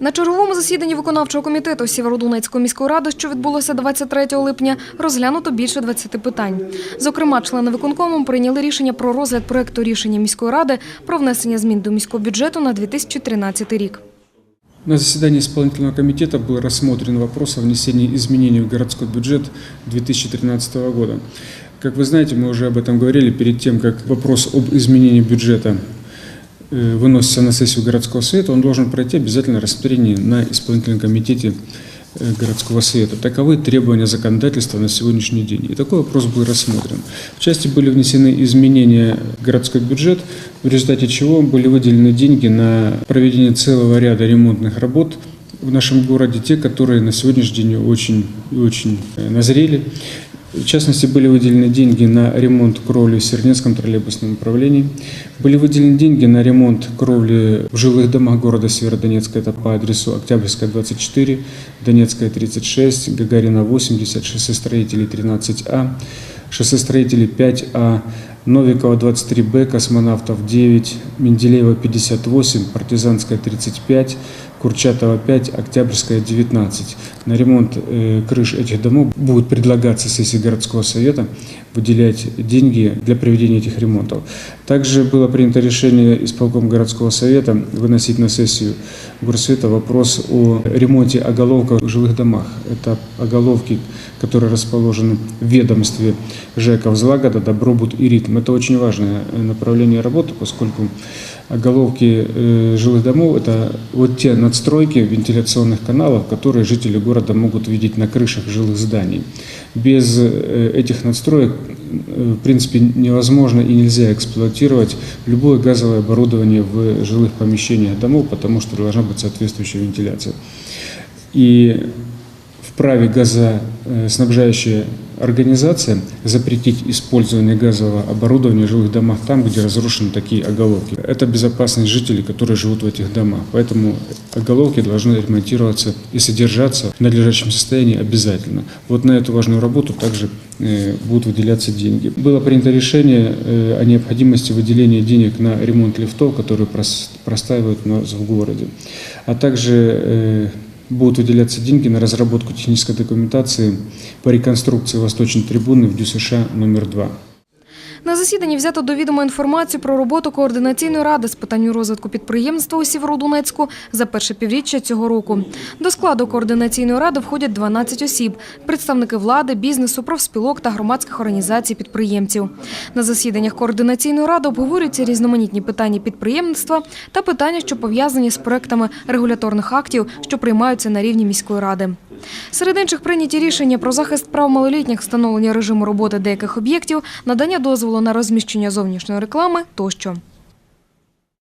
На черговому засіданні виконавчого комітету Сєвєродонецької міської ради, що відбулося 23 липня, розглянуто більше 20 питань. Зокрема, члени виконкому прийняли рішення про розгляд проекту рішення міської ради про внесення змін до міського бюджету на 2013 рік. На заседании исполнительного комитета был рассмотрен вопрос о внесении изменений в городской бюджет 2013 года. Как вы знаете, мы уже об этом говорили перед тем, как вопрос об изменении бюджета э, Выносится на сессию городского совета, он должен пройти обязательно рассмотрение на исполнительном комитете э, городского совета. Таковы требования законодательства на сегодняшний день. И такой вопрос был рассмотрен. В части были внесены изменения в городской бюджет, в результате чего были выделены деньги на проведение целого ряда ремонтных работ в нашем городе, те, которые на сегодняшний день очень, и очень э, назрели. В частности, были выделены деньги на ремонт кровли в Сернецком троллейбусном управлении. Были выделены деньги на ремонт кровли в жилых домах города Северодонецка. Это по адресу Октябрьская, 24, Донецкая, 36, Гагарина, 80, шоссе строителей 13А, шоссе строителей 5А, Новикова, 23Б, Космонавтов, 9, Менделеева, 58, Партизанская, 35, Курчатова 5, Октябрьская 19. На ремонт э, крыш этих домов будет предлагаться сессии городского совета выделять деньги для проведения этих ремонтов. Также было принято решение исполком городского совета выносить на сессию горсовета вопрос о ремонте оголовков в жилых домах. Это оголовки, которые расположены в ведомстве ЖЭКа Взлагода, Добробут и Ритм. Это очень важное э, направление работы, поскольку оголовки э, жилых домов – это вот те надстройки вентиляционных каналов, которые жители города могут видеть на крышах жилых зданий. Без э, этих надстроек, э, в принципе, невозможно и нельзя эксплуатировать любое газовое оборудование в жилых помещениях домов, потому что должна быть соответствующая вентиляция. И вправе газоснабжающая организация запретить использование газового оборудования в жилых домах там, где разрушены такие оголовки. Это безопасность жителей, которые живут в этих домах. Поэтому оголовки должны ремонтироваться и содержаться в надлежащем состоянии обязательно. Вот на эту важную работу также э, будут выделяться деньги. Было принято решение э, о необходимости выделения денег на ремонт лифтов, которые прос- простаивают у нас в городе. А также э, будут выделяться деньги на разработку технической документации по реконструкции восточной трибуны в ДЮСШ номер 2. На засіданні взято до відома інформацію про роботу координаційної ради з питань розвитку підприємства у Сєвєродонецьку за перше півріччя цього року. До складу координаційної ради входять 12 осіб – представники влади, бізнесу, профспілок та громадських організацій підприємців. На засіданнях координаційної ради обговорюються різноманітні питання підприємництва та питання, що пов'язані з проектами регуляторних актів, що приймаються на рівні міської ради. Серед інших прийняті рішення про захист прав малолітніх, встановлення режиму роботи деяких об'єктів, надання дозволу на розміщення зовнішньої реклами тощо.